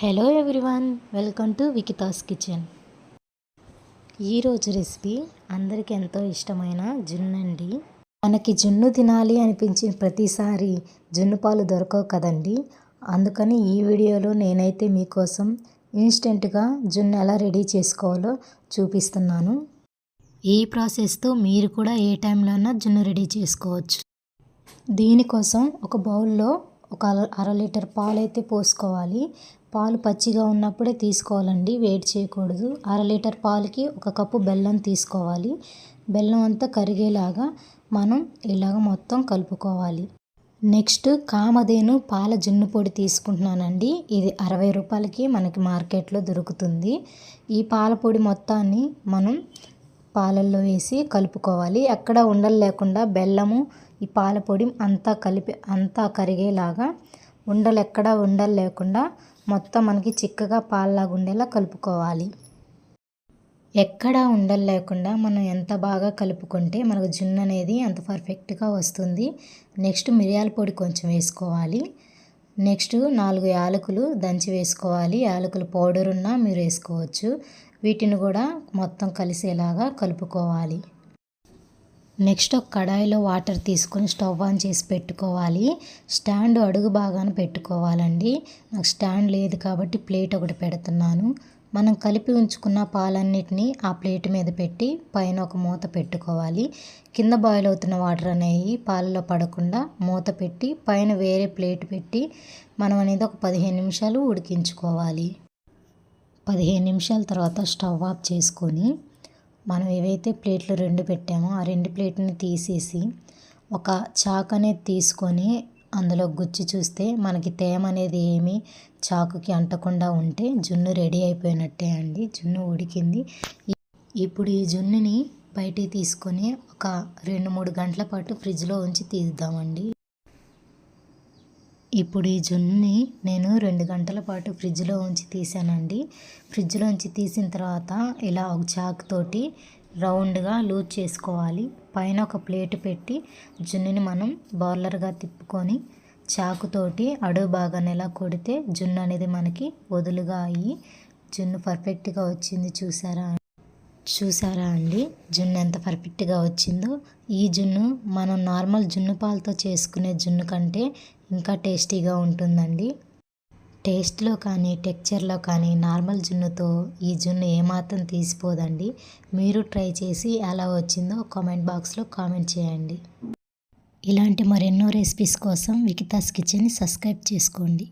Hello everyone welcome to Vikitha's kitchen ఈరోజు recipe అందరికీ ఎంతో ఇష్టమైన జున్ను అండి మనకి జున్ను తినాలి అనిపించిన ప్రతిసారి జున్ను పాలు దొరకవు కదండి. అందుకని ఈ వీడియోలో నేనైతే మీకోసం ఇన్స్టెంట్గా జున్ను ఎలా రెడీ చేసుకోవాలో చూపిస్తున్నాను. ఈ ప్రాసెస్తో మీరు కూడా ఏ టైంలో జున్ను రెడీ చేసుకోవచ్చు. దీనికోసం ఒక బౌల్లో ఒక అర లీటర్ పాలు అయితే పోసుకోవాలి. పాలు పచ్చిగా ఉన్నప్పుడే తీసుకోవాలండి. వేడి చేయకూడదు. అర లీటర్ పాలకి ఒక కప్పు బెల్లం తీసుకోవాలి. బెల్లం అంతా కరిగేలాగా మనం ఇలాగ మొత్తం కలుపుకోవాలి. నెక్స్ట్ కామధేను పాల జున్ను పొడి తీసుకుంటున్నానండి. ఇది అరవై రూపాయలకి మనకి మార్కెట్లో దొరుకుతుంది. ఈ పాల పొడి మొత్తాన్ని మనం పాలల్లో వేసి కలుపుకోవాలి. ఎక్కడ ఉండలు లేకుండా బెల్లము ఈ పాల పొడి అంతా కలిపి అంతా కరిగేలాగా ఉండలు ఎక్కడా ఉండలు లేకుండా మొత్తం మనకి చిక్కగా పాల్లాగా ఉండేలా కలుపుకోవాలి. ఎక్కడా ఉండలు లేకుండా మనం ఎంత బాగా కలుపుకుంటే మనకు జున్ను అనేది అంత పర్ఫెక్ట్గా వస్తుంది. నెక్స్ట్ మిరియాల పొడి కొంచెం వేసుకోవాలి. నెక్స్ట్ నాలుగు యాలకులు దంచి వేసుకోవాలి. యాలకుల పౌడర్ ఉన్నా మీరు వేసుకోవచ్చు. వీటిని కూడా మొత్తం కలిసేలాగా కలుపుకోవాలి. నెక్స్ట్ ఒక కడాయిలో వాటర్ తీసుకొని స్టవ్ ఆన్ చేసి పెట్టుకోవాలి. స్టాండ్ అడుగు బాగానే పెట్టుకోవాలండి. నాకు స్టాండ్ లేదు కాబట్టి ప్లేట్ ఒకటి పెడుతున్నాను. మనం కలిపి ఉంచుకున్న పాలన్నిటిని ఆ ప్లేట్ మీద పెట్టి పైన ఒక మూత పెట్టుకోవాలి. కింద బాయిల్ అవుతున్న వాటర్ అనేవి పాలలో పడకుండా మూత పెట్టి పైన వేరే ప్లేట్ పెట్టి మనం అనేది ఒక పదిహేను నిమిషాలు ఉడికించుకోవాలి. పదిహేను నిమిషాల తర్వాత స్టవ్ ఆఫ్ చేసుకొని మనం ఏవైతే ప్లేట్లు రెండు పెట్టామో ఆ రెండు ప్లేట్ని తీసేసి ఒక చాక్ అనేది తీసుకొని అందులో గుచ్చి చూస్తే మనకి తేమ అనేది ఏమి చాకుకి అంటకుండా ఉంటే జున్ను రెడీ అయిపోయినట్టే అండి. జున్ను ఉడికింది. ఇప్పుడు ఈ జున్నుని బయటికి తీసుకొని ఒక రెండు మూడు గంటల పాటు ఫ్రిడ్జ్లో ఉంచి తీద్దామండి. ఇప్పుడు ఈ జున్నుని నేను రెండు గంటల పాటు ఫ్రిడ్జ్లో ఉంచి తీసానండి. ఫ్రిడ్జ్లో ఉంచి తీసిన తర్వాత ఇలా ఒక చాక్ తోటి రౌండ్గా లూజ్ చేసుకోవాలి. పైన ఒక ప్లేట్ పెట్టి జున్నుని మనం బౌలర్గా తిప్పుకొని చాకుతోటి అడుగు భాగాన్ని ఎలా కొడితే జున్ను అనేది మనకి వదులుగా అయ్యి జున్ను పర్ఫెక్ట్గా వచ్చింది చూసారా? చూసారా అండి? జున్ను ఎంత పర్ఫెక్ట్గా వచ్చిందో. ఈ జున్ను మనం నార్మల్ జున్ను పాలతో చేసుకునే జున్ను కంటే ఇంకా టేస్టీగా ఉంటుందండి. టేస్ట్లో కానీ టెక్చర్లో కానీ నార్మల్ జున్నుతో ఈ జున్ను ఏమాత్రం తీసిపోదండి. మీరు ట్రై చేసి ఎలా వచ్చిందో కామెంట్ బాక్స్లో కామెంట్ చేయండి. ఇలాంటి మరెన్నో రెసిపీస్ కోసం వికితాస్ కిచెన్ని సబ్స్క్రైబ్ చేసుకోండి.